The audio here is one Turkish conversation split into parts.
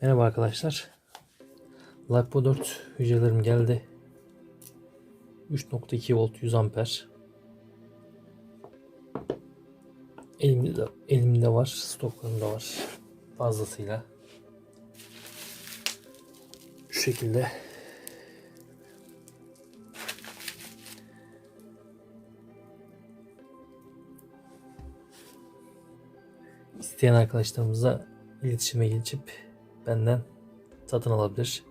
Merhaba arkadaşlar. LiPo 4 hücrelerim geldi. 3.2 volt 100 amper. Elimde de, elimde var, stoklarımda var. Fazlasıyla. Şu şekilde isteyen arkadaşlarımıza iletişime geçip benden satın alabilir.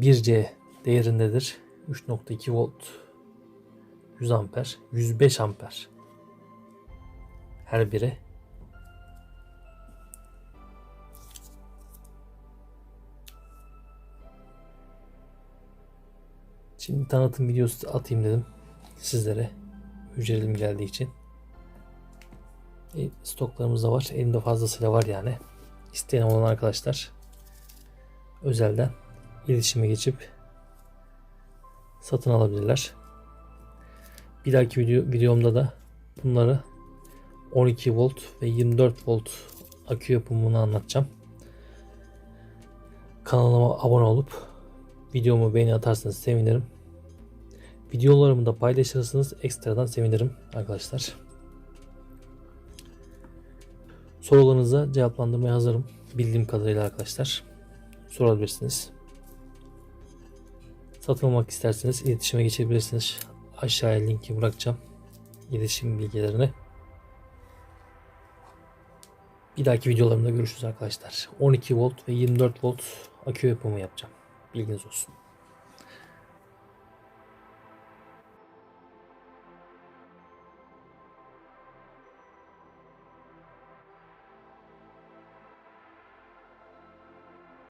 c değerindedir. 3.2 volt 100 amper 105 amper her biri Şimdi tanıtım videosu atayım dedim sizlere hücrelerim geldiği için. E, stoklarımız da var. Elimde fazlasıyla var yani. İsteyen olan arkadaşlar özelden iletişime geçip satın alabilirler. Bir dahaki video, videomda da bunları 12 volt ve 24 volt akü yapımını anlatacağım. Kanalıma abone olup videomu beğeni atarsanız sevinirim. Videolarımı da paylaşırsanız ekstradan sevinirim arkadaşlar. Sorularınıza cevaplandırmaya hazırım. Bildiğim kadarıyla arkadaşlar. Sorabilirsiniz. Satın almak isterseniz iletişime geçebilirsiniz. Aşağıya linki bırakacağım. İletişim bilgilerini. Bir dahaki videolarımda görüşürüz arkadaşlar. 12 volt ve 24 volt akü yapımı yapacağım. Bilginiz olsun.